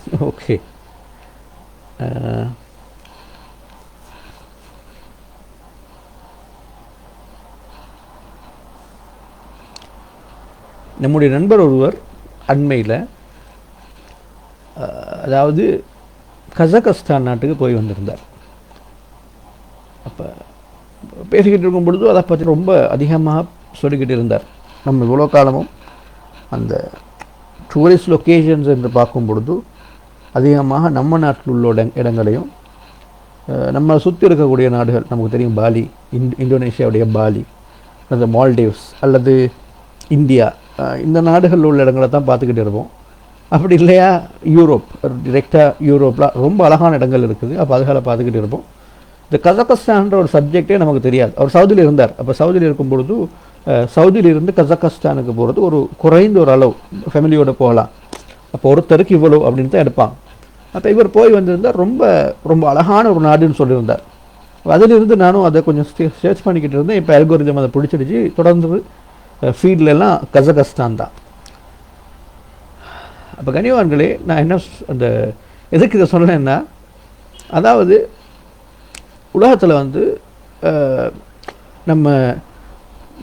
Okay uh, நம்முடைய நண்பர் ஒருவர் அண்மையில் அதாவது கசகஸ்தான் நாட்டுக்கு போய் வந்திருந்தார். அப்போ பேசிக்கிட்டு இருக்கும் பொழுது அதை பற்றி ரொம்ப அதிகமாக சொல்லிக்கிட்டு இருந்தார். நம்ம இவ்வளோ காலமும் அந்த டூரிஸ்ட் லொக்கேஷன்ஸ் என்று பார்க்கும் பொழுது அதிகமாக நம்ம நாட்டில் உள்ள இடங்களையும் நம்ம சுற்றி இருக்கக்கூடிய நாடுகள் நமக்கு தெரியும் பாலி இந் இந்தோனேஷியாவுடைய பாலி அல்லது மால்டீவ்ஸ் அல்லது இந்தியா இந்த நாடுகளில் உள்ள இடங்களை தான் பார்த்துக்கிட்டு இருப்போம். அப்படி இல்லையா யூரோப் டிரெக்டாக யூரோப்பில் ரொம்ப அழகான இடங்கள் இருக்குது அப்போ அதுகளை பார்த்துக்கிட்டு இருப்போம். இந்த கசகஸ்தான்ற ஒரு சப்ஜெக்டே நமக்கு தெரியாது. அவர் சவுதியில் இருந்தார். அப்போ சவுதியில் இருக்கும் பொழுது சவுதியிலிருந்து சவுதியில கசகஸ்தானுக்கு போகிறது ஒரு குறைந்த ஒரு அளவு ஃபேமிலியோட போகலாம். அப்போ ஒருத்தருக்கு இவ்வளோ அப்படின்னு தான் எடுப்பான் அப்போ இவர் போய் வந்திருந்தார் ரொம்ப ரொம்ப அழகான ஒரு நாடுன்னு சொல்லியிருந்தார். அதிலிருந்து நானும் அதை கொஞ்சம் சர்ச் பண்ணிக்கிட்டு இருந்தேன். இப்போ அல்கோரிதம் அதை பிடிச்சிடுச்சு. தொடர்ந்து ஃபீல்ட்லெல்லாம் கசகஸ்தான் தான். அப்போ கனிவான்களே நான் என்ன அந்த எதுக்கு இதை சொன்னேன்னா அதாவது உலகத்தில் வந்து நம்ம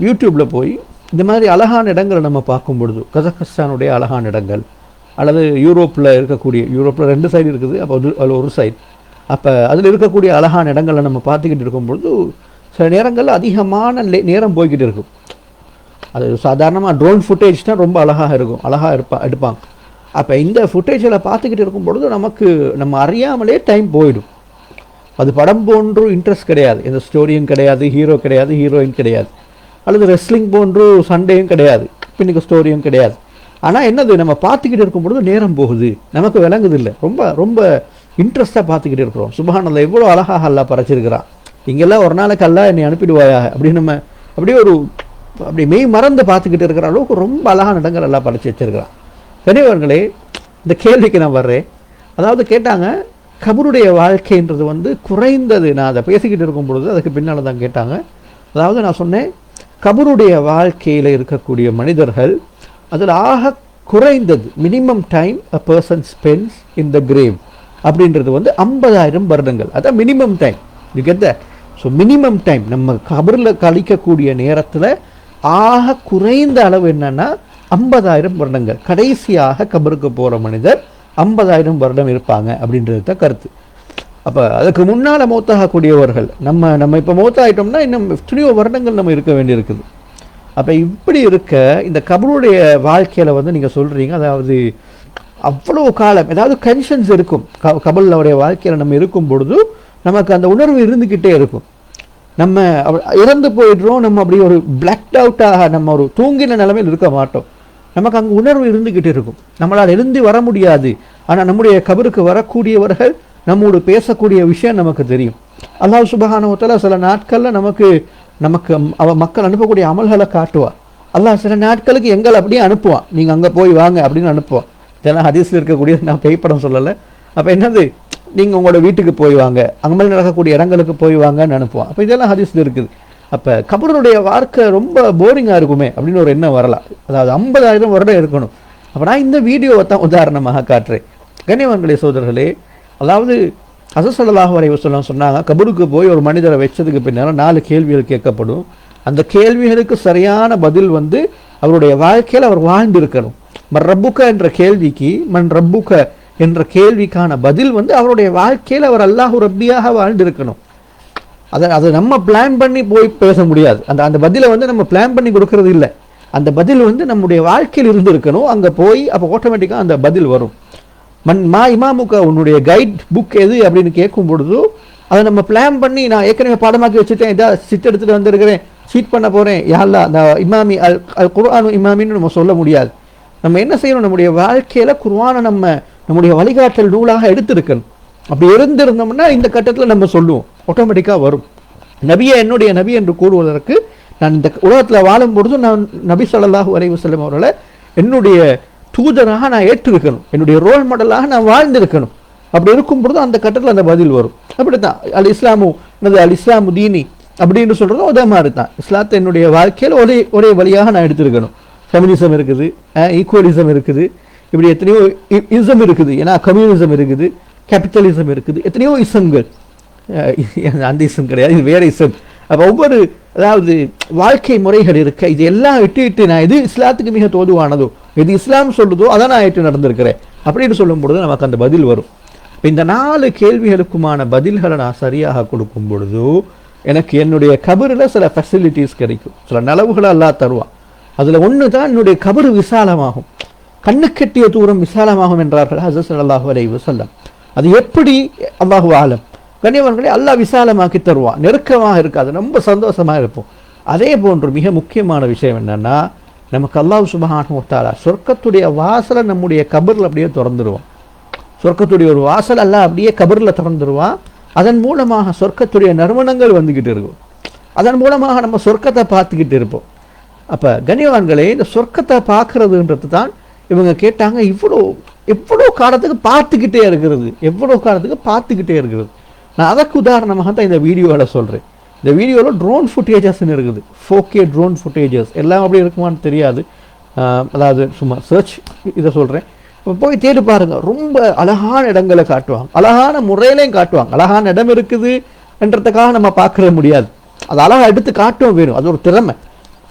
யூடியூப்பில் போய் இந்த மாதிரி அழகான இடங்களை நம்ம பார்க்கும் பொழுது கசகஸ்தானுடைய அழகான இடங்கள் அல்லது யூரோப்பில் இருக்கக்கூடிய யூரோப்பில் ரெண்டு சைடு இருக்குது அப்போ அது அதில் ஒரு சைடு அப்போ அதில் இருக்கக்கூடிய அழகான இடங்களை நம்ம பார்த்துக்கிட்டு இருக்கும் பொழுது சில நேரங்களில் அதிகமான லே- நேரம் போய்கிட்டு இருக்கும். அது சாதாரணமாக ட்ரோன் ஃபுட்டேஜ் தான் ரொம்ப அழகாக இருக்கும் அழகாக இருப்பா எடுப்பாங்க. அப்போ இந்த ஃபுட்டேஜில் பார்த்துக்கிட்டு இருக்கும் பொழுது நமக்கு நம்ம அறியாமலே டைம் போயிடும். அது படம் போன்று இன்ட்ரெஸ்ட் கிடையாது. எந்த ஸ்டோரியும் கிடையாது ஹீரோ கிடையாது ஹீரோயின் கிடையாது. அல்லது ரெஸ்லிங் போன்று சண்டேயும் கிடையாது. பின்னுக்கு ஸ்டோரியும் கிடையாது. ஆனால் என்னது நம்ம பார்த்துக்கிட்டு இருக்கும் பொழுது நேரம் போகுது. நமக்கு விளங்குது இல்லை ரொம்ப ரொம்ப இன்ட்ரெஸ்ட்டாக பார்த்துக்கிட்டு இருக்கிறோம். சுபஹானல்ல எவ்வளோ அழகாக அல்லா பறைச்சிருக்கிறான் இங்கெல்லாம் ஒரு நாளைக்கு அல்லா என்னை அனுப்பிடுவாயா? அப்படின்னு நம்ம அப்படியே ஒரு அப்படி மெய் மறந்து பார்த்துக்கிட்டு இருக்கிற அளவுக்கு ரொம்ப அழகான இடங்கள் எல்லாம் படைச்சு வச்சிருக்கிறான். பெரியவர்களே இந்த கேள்விக்கு நான் வர்றேன். அதாவது கேட்டாங்க கபருடைய வாழ்க்கைன்றது வந்து குறைந்தது. நான் அதை பேசிக்கிட்டு இருக்கும் பொழுது அதுக்கு பின்னால் தான் கேட்டாங்க. அதாவது நான் சொன்னேன் கபருடைய வாழ்க்கையில் இருக்கக்கூடிய மனிதர்கள் அதில் ஆக குறைந்தது minimum time a person spends in the grave அப்படின்றது வந்து ஐம்பதாயிரம் வருடங்கள். அதான் minimum time you get that? So minimum time நம்ம கபரில் கழிக்கக்கூடிய நேரத்தில் ஆக குறைந்த அளவு என்னன்னா ஐம்பதாயிரம் வருடங்கள். கடைசியாக கபருக்கு போகிற மனிதர் ஐம்பதாயிரம் வருடம் இருப்பாங்க அப்படின்றது தான் கருத்து. அப்போ அதுக்கு முன்னால் மூத்தாகக்கூடியவர்கள் நம்ம நம்ம இப்போ மூத்தாயிட்டோம்னா இன்னும் எத்தனையோ வருடங்கள் நம்ம இருக்க வேண்டியிருக்குது. அப்போ இப்படி இருக்க இந்த கபருடைய வாழ்க்கையில் வந்து நீங்கள் சொல்கிறீங்க அதாவது அவ்வளோ காலம் ஏதாவது கன்ஷன்ஸ் இருக்கும். க கபலுடைய வாழ்க்கையில் நம்ம இருக்கும் பொழுது நமக்கு அந்த உணர்வு இருந்துக்கிட்டே இருக்கும். நம்ம இறந்து போயிடுறோம் நம்ம அப்படி ஒரு பிளாக்ட் அவுட்டாக நம்ம ஒரு தூங்கின நிலைமையில் இருக்க மாட்டோம். நமக்கு அங்கே உணர்வு இருந்துக்கிட்டு இருக்கும். நம்மளால் எழுந்து வர முடியாது. ஆனால் நம்முடைய கபருக்கு வரக்கூடியவர்கள் நம்மோடு பேசக்கூடிய விஷயம் நமக்கு தெரியும். அல்லாஹ் சுபகானவத்தில் சில நாட்களில் நமக்கு நமக்கு அவ மக்கள் அனுப்பக்கூடிய அமல்களை காட்டுவா. அல்லாஹ் சில நாட்களுக்கு எங்களை அப்படியே அனுப்புவான். நீங்கள் அங்கே போய் வாங்க அப்படின்னு அனுப்புவான். இதெல்லாம் ஹதீஸில் இருக்கக்கூடிய நான் பேய்ப்படம் சொல்லலை. அப்போ என்னது? நீங்கள் உங்களோட வீட்டுக்கு போய் வாங்க. அங்கே நடக்கக்கூடிய இடங்களுக்கு போய் வாங்கன்னு அனுப்புவான். அப்போ இதெல்லாம் ஹதீஸில் இருக்குது. அப்போ கபருடைய வாழ்க்கை ரொம்ப போரிங்காக இருக்குமே அப்படின்னு ஒரு எண்ணம் வரலாம். அதாவது ஐம்பதாயிரம் வருடம் இருக்கணும். அப்போ நான் இந்த வீடியோவை தான் உதாரணமாக காட்டுறேன். கண்ணியவான்களே சோதரர்களே அதாவது அசசல்லாஹு வரை சொல்லலாம் சொன்னாங்க கபருக்கு போய் ஒரு மனிதரை வச்சதுக்கு பின்னால் நாலு கேள்விகள் கேட்கப்படும். அந்த கேள்விகளுக்கு சரியான பதில் வந்து அவருடைய வாழ்க்கையில் அவர் வாழ்ந்திருக்கணும். மண் ரப்புக்க என்ற கேள்விக்கு மன் ரப்புக்க என்ற கேள்விக்கான பதில் வந்து அவருடைய வாழ்க்கையில் அவர் அல்லாஹூ ரப்பியாக வாழ்ந்திருக்கணும். அதை அதை நம்ம பிளான் பண்ணி போய் பேச முடியாது. அந்த அந்த பதிலை வந்து நம்ம பிளான் பண்ணி கொடுக்கறது இல்லை. அந்த பதில் வந்து நம்முடைய வாழ்க்கையில் இருந்து இருக்கணும் அங்கே போய் அப்போ ஆட்டோமேட்டிக்காக அந்த பதில் வரும். மன் மா இமாமுக உன்னுடைய கைட் புக் எது அப்படின்னு கேட்கும் பொழுது அதை நம்ம பிளான் பண்ணி நான் ஏற்கனவே பாடமாக்கி வச்சுட்டேன். இதாக சித்த எடுத்துகிட்டு வந்திருக்கிறேன். சீட் பண்ண போகிறேன் யாழ்லா அந்த இமாமி அல் அல் குர்ஆனு இமாமின்னு நம்ம சொல்ல முடியாது. நம்ம என்ன செய்யணும்? நம்முடைய வாழ்க்கையில் குர்ஆனை நம்ம நம்முடைய வழிகாட்டல் நூலாக எடுத்திருக்கணும். அப்படி இருந்திருந்தோம்னா இந்த கட்டத்தில் நம்ம சொல்லுவோம். ஆட்டோமேட்டிக்காக வரும். நபியை என்னுடைய நபி என்று கூறுவதற்கு நான் இந்த உலகத்தில் வாழும் பொழுது நான் நபி ஸல்லல்லாஹு வரைவு செல்லும் அவர்களை என்னுடைய தூதராக நான் ஏற்றிருக்கணும். என்னுடைய ரோல் மாடலாக நான் வாழ்ந்திருக்கணும். அப்படி இருக்கும் பொழுது அந்த கட்டத்தில் அந்த பதில் வரும். அப்படி தான் அல் இஸ்லாமு என்னது அல் இஸ்லாமு தீனி அப்படின்னு சொல்கிறதும் அதே மாதிரி தான் இஸ்லாத்தை என்னுடைய வாழ்க்கையில் ஒரே ஒரே வழியாக நான் எடுத்திருக்கணும். ஃபெமினிசம் இருக்குது ஈக்குவலிசம் இருக்குது இப்படி எத்தனையோ இசம் இருக்குது. ஏன்னா கம்யூனிசம் இருக்குது கேபிட்டலிசம் இருக்குது எத்தனையோ இசம்கள் அந்த இசம் கிடையாது இது வேறு இசம் அப்போ ஒவ்வொரு அதாவது வாழ்க்கை முறைகள் இருக்க இது எல்லாம் விட்டு விட்டு நான் எது இஸ்லாத்துக்கு மிக தோதுவானதோ எது இஸ்லாம் சொல்லுதோ அதை நான் ஏற்று நடந்திருக்கிறேன். அப்படின்னு சொல்லும் பொழுது நமக்கு அந்த பதில் வரும். இந்த நாலு கேள்விகளுக்குமான பதில்களை நான் சரியாக கொடுக்கும் பொழுதோ எனக்கு என்னுடைய கபரில் சில ஃபெசிலிட்டிஸ் கிடைக்கும். சில நலவுகளை எல்லாம் தருவான். அதில் ஒன்று தான் என்னுடைய கபரு விசாலமாகும். கண்ணுக்கெட்டிய தூரம் விசாலமாகும் என்றார்கள் ஹசஸ் அல்லாஹு அலை வஸல்லம். அது எப்படி அல்லாஹு ஆலம்? கண்ணியவன்களை எல்லாம் விசாலமாக்கி தருவான் நெருக்கமாக இருக்காது. ரொம்ப சந்தோஷமாக இருப்போம். அதே போன்று மிக முக்கியமான விஷயம் என்னென்னா நமக்கு அல்லாஹ் சுபஹானஹு வ சொர்க்கத்துடைய வாசலை நம்முடைய கபரில் அப்படியே திறந்துருவான். சொர்க்கத்துடைய ஒரு வாசல் அல்லாஹ் அப்படியே கபரில் திறந்துருவான். அதன் மூலமாக சொர்க்கத்துடைய நறுமணங்கள் வந்துக்கிட்டு இருக்கும். அதன் மூலமாக நம்ம சொர்க்கத்தை பார்த்துக்கிட்டு இருப்போம். அப்போ கண்ணியவான்களே இந்த சொர்க்கத்தை பார்க்கறதுன்றது தான் இவங்க கேட்டாங்க இவ்வளோ எவ்வளோ காலத்துக்கு பார்த்துக்கிட்டே இருக்கிறது. எவ்வளோ காலத்துக்கு பார்த்துக்கிட்டே இருக்கிறது. நான் அதற்கு உதாரணமாக தான் இந்த வீடியோவில் சொல்கிறேன் இந்த வீடியோவில் ட்ரோன் ஃபுட்டேஜஸ்ன்னு இருக்குது. ஃபோகே ட்ரோன் ஃபுட்டேஜஸ் எல்லாம் அப்படி இருக்குமான்னு தெரியாது. அதாவது சும்மா சர்ச் இதை சொல்கிறேன் போய் தேடி பாருங்கள் ரொம்ப அழகான இடங்களை காட்டுவாங்க. அழகான முறையிலையும் காட்டுவாங்க. அழகான இடம் இருக்குது என்றதுக்காக நம்ம பார்க்கற முடியாது. அது அழகா எடுத்து காட்டும் வேணும். அது ஒரு திறமை.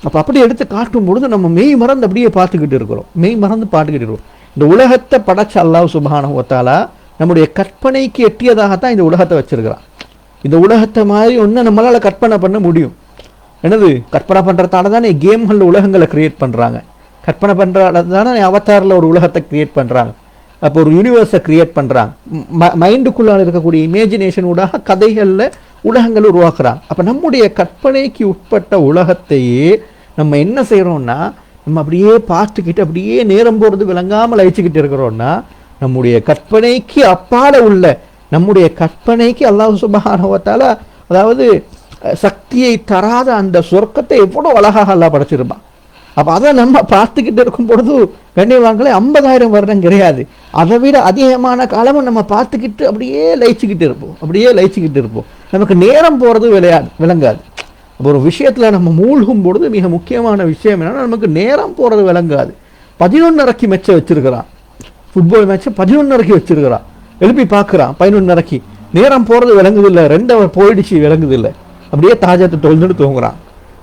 அப்போ அப்படி எடுத்து காட்டும் பொழுது நம்ம மெய் மறந்து அப்படியே பார்த்துக்கிட்டு இருக்கிறோம். மெய் மறந்து பார்த்துக்கிட்டு இருக்கிறோம். இந்த உலகத்தை படைச்ச அல்லாஹ் சுபான ஒத்தாலா நம்முடைய கற்பனைக்கு எட்டியதாகத்தான் இந்த உலகத்தை வச்சுருக்கிறான். இந்த உலகத்தை மாதிரி ஒன்று நம்மளால் கற்பனை பண்ண முடியும். என்னது? கற்பனை பண்ணுறதால தானே கேம்களில் உலகங்களை க்ரியேட் பண்ணுறாங்க கற்பனை பண்ணுறதால தானே அவதாரில் ஒரு உலகத்தை க்ரியேட் பண்ணுறாங்க அப்போ ஒரு யூனிவர்ஸை க்ரியேட் பண்ணுறாங்க ம மைண்டுக்குள்ளால் இருக்கக்கூடிய இமேஜினேஷன் ஊடாக கதைகளில் உலகங்கள் உருவாக்குறாங்க. அப்போ நம்முடைய கற்பனைக்கு உட்பட்ட உலகத்தையே நம்ம என்ன செய்கிறோன்னா நம்ம அப்படியே பார்த்துக்கிட்டு அப்படியே நேரம் போகிறது விளங்காமல் அழிச்சுக்கிட்டு இருக்கிறோன்னா நம்முடைய கற்பனைக்கு அப்பால உள்ள நம்முடைய கற்பனைக்கு அல்லாஹ் சுபஹானஹு அதாவது சக்தியை தராத அந்த சொர்க்கத்தை எவ்வளோ அழகாக அல்லாஹ் படைச்சிருப்பான். அப்போ அதை நம்ம பார்த்துக்கிட்டு இருக்கும் பொழுது கண்ணியவாங்களே ஐம்பதாயிரம் வருடம் கிடையாது. அதை விட அதிகமான காலமும் நம்ம பார்த்துக்கிட்டு அப்படியே லயிச்சுக்கிட்டு இருப்போம். அப்படியே லயிச்சுக்கிட்டு இருப்போம். நமக்கு நேரம் போகிறது விளையாது விளங்காது. ஒரு விஷயத்தில் நம்ம மூழ்கும் பொழுது மிக முக்கியமான விஷயம் என்னன்னா நமக்கு நேரம் போகிறது விளங்காது. பதினொன்றரைக்கு மெச்ச வச்சிருக்கிறான். ஃபுட்பால் மேட்ச்சை பதினொன்னரைக்கு வச்சிருக்கிறான். எழுப்பி பார்க்குறான். பதினொன்னரைக்கு நேரம் போகிறது விளங்குதில்லை. ரெண்டு அவர் போயிடுச்சு விளங்குதில்லை. அப்படியே தாஜாத்தை தொழுந்துட்டு தூங்குறான்.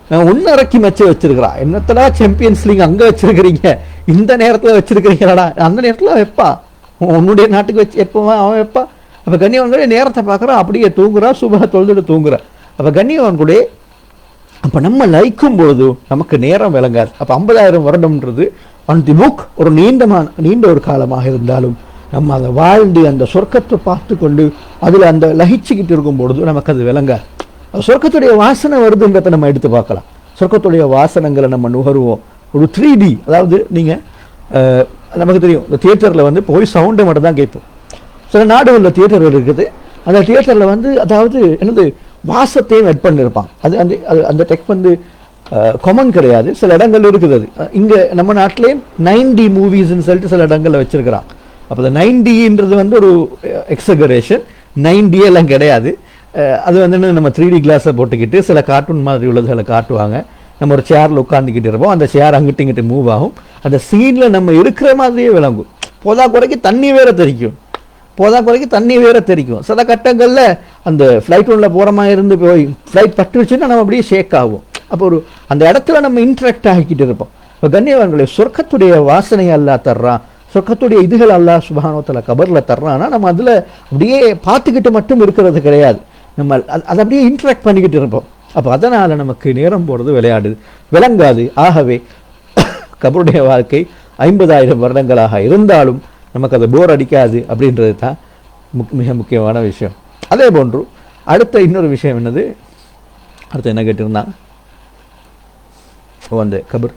நான் ஒன்னரைக்கு மெச்ச வச்சிருக்கிறான் என்னத்தடா சாம்பியன்ஸ் லீக் அங்கே வச்சிருக்கிறீங்க? இந்த நேரத்தில் வச்சிருக்கிறீங்களாடா? அந்த நேரத்தில் வைப்பா. உன்னுடைய நாட்டுக்கு வச்சு எப்போவா அவன் வைப்பா. அப்ப கண்ணியவன்களே நேரத்தை பார்க்குறான். அப்படியே தூங்குறான் சுபா தொழுதுட்டு தூங்குறான் அப்ப கண்ணியவன்களே அப்போ நம்ம லயிக்கும் பொழுது நமக்கு நேரம் விளங்காது. அப்போ ஐம்பதாயிரம் வருடம்ன்றது அன் தி புக் ஒரு நீண்டமான நீண்ட ஒரு காலமாக இருந்தாலும் நம்ம அதை வாழ்ந்து அந்த சொர்க்கத்தை பார்த்து கொண்டு அதில் அந்த லகிச்சுக்கிட்டு இருக்கும் பொழுது நமக்கு அது விளங்காது அது சொர்க்கத்துடைய வாசனை வருதுன்றதை நம்ம எடுத்து பார்க்கலாம். சொர்க்கத்துடைய வாசனங்களை நம்ம நுகருவோம். ஒரு த்ரீ டி அதாவது நீங்கள் நமக்கு தெரியும் இந்த தியேட்டரில் வந்து போய் சவுண்டை மட்டும் தான் கேட்போம். சில நாடுகளில் தியேட்டர் இருக்குது. அந்த தியேட்டரில் வந்து அதாவது என்னது வாசத்தையும் வெட் பண்ணியிருப்பான் அது அந்த அது- அந்த டெக் வந்து கொமன் கிடையாது. சில இடங்கள் இருக்குது. அது இங்கே நம்ம நாட்டிலே நைன்டி மூவிஸ்ன்னு சொல்லிட்டு சில இடங்களில் வச்சுருக்கிறான். அப்போ அந்த நைன்டின்றது வந்து ஒரு எக்ஸகரேஷன் நைன்டியெல்லாம் கிடையாது. அது வந்து நம்ம த்ரீ டி கிளாஸை போட்டுக்கிட்டு சில கார்ட்டூன் மாதிரி உள்ளதுகளை காட்டுவாங்க. நம்ம ஒரு சேரில் உட்காந்துக்கிட்டு இருப்போம். அந்த சேர் அங்கிட்டு இங்கிட்டு மூவ் ஆகும். அந்த சீனில் நம்ம இருக்கிற மாதிரியே விளங்கும். போதா குறைக்கு தண்ணி வேற தெரிக்கும். போதா குறைக்கு தண்ணி வேற தெரிக்கும். சில கட்டங்களில் அந்த ஃப்ளைட் ஒன்றில் போகிற மாதிரி இருந்து போய் ஃப்ளைட் பட்டுருச்சுன்னா நம்ம அப்படியே ஷேக் ஆகும். அப்போ ஒரு அந்த இடத்துல நம்ம இன்ட்ராக்ட் ஆகிக்கிட்டு இருப்போம். இப்போ கண்ணியவான்களே சொர்க்கத்துடைய வாசனை அல்லா தர்றான். சொர்க்கத்துடைய இதுகள் அல்லாஹ் சுபானோத்தல கபரில் தர்றான்னா நம்ம அதில் அப்படியே பார்த்துக்கிட்டு மட்டும் இருக்கிறது கிடையாது. நம்ம அது- அதை அப்படியே இன்ட்ராக்ட் பண்ணிக்கிட்டு இருப்போம். அப்போ அதனால் நமக்கு நேரம் போகிறது விளையாடுது. விளங்காது. ஆகவே கபருடைய வாழ்க்கை ஐம்பதாயிரம் வருடங்களாக இருந்தாலும் நமக்கு அது போர் அடிக்காது அப்படின்றது தான் முக் மிக முக்கியமான விஷயம். அதே போன்று அடுத்த இன்னொரு விஷயம் என்னது? அடுத்து என்ன கேட்டிருந்தாங்க ஓ அந்த கபர்